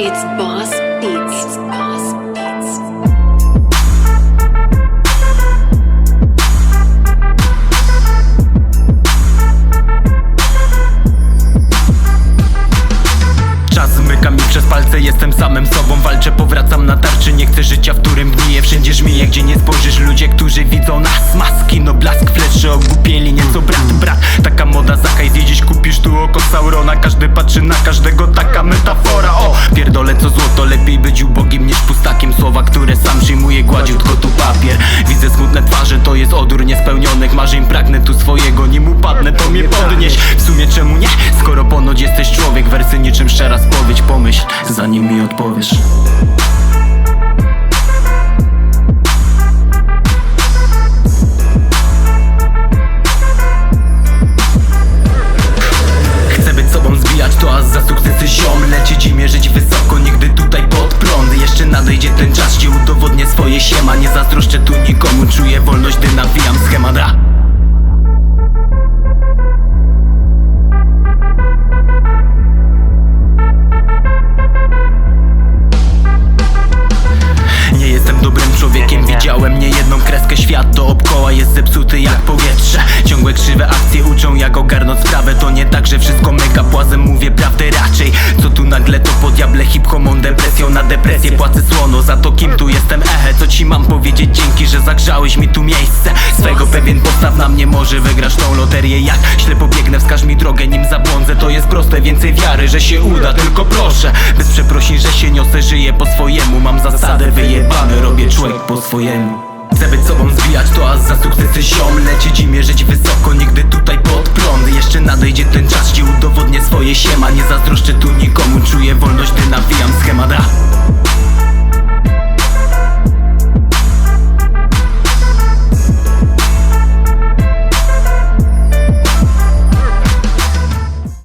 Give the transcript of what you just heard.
It's Boss Beats. It's Boss Beats. Czas zmyka mi przez palce, jestem samym sobą Walczę, powracam na tarczy, nie chcę życia, w którym gniję Wszędzie żmiję, gdzie nie spojrzysz Ludzie, którzy widzą nas Maski, no blask, fleszy, ogłupieli Nieco brat, brat, taka moda zakaj Zjedziesz, kupisz tu oko Saurona Każdy patrzy na każdego, taka metafora pierdolę co złoto, lepiej być ubogim niż pustakiem. Słowa, które sam przyjmuję, gładziutko tu papier. Widzę smutne twarze, to jest odór niespełnionych marzeń. Pragnę tu swojego, nim upadnę, to mnie podnieś. W sumie czemu nie, skoro ponoć jesteś człowiek Wersy niczym szczera spowiedź, pomyśl, zanim mi odpowiesz zazdroszczę tu nikomu, czuję wolność, gdy nawijam schemat A. Nie jestem dobrym człowiekiem, widziałem niejedną kreskę Świat dookoła jest zepsuty jak powietrze. Ciągłe krzywe akcje uczą jak ogarnąć sprawę To nie tak, że wszystko mega płazem mówię prawdę to po diable hip homon depresją na depresję. Płacę słono za to kim tu jestem. Ehe Co ci mam powiedzieć? Dzięki, że zagrzałeś mi tu miejsce. Swego pewien postaw na mnie może wygrasz tą loterię. Jak ślepo biegnę wskaż mi drogę nim zabłądzę. To jest proste, więcej wiary, że się uda. Tylko proszę, bez przeprosin, że się niosę Żyję po swojemu, mam zasadę wyjebane Robię człowiek po swojemu. Chcę być sobą, zbijać to, a za sukcesy ziom Lecieć i mierzyć wysoko, tu nikomu, czuję wolność, gdy nawijam schemat.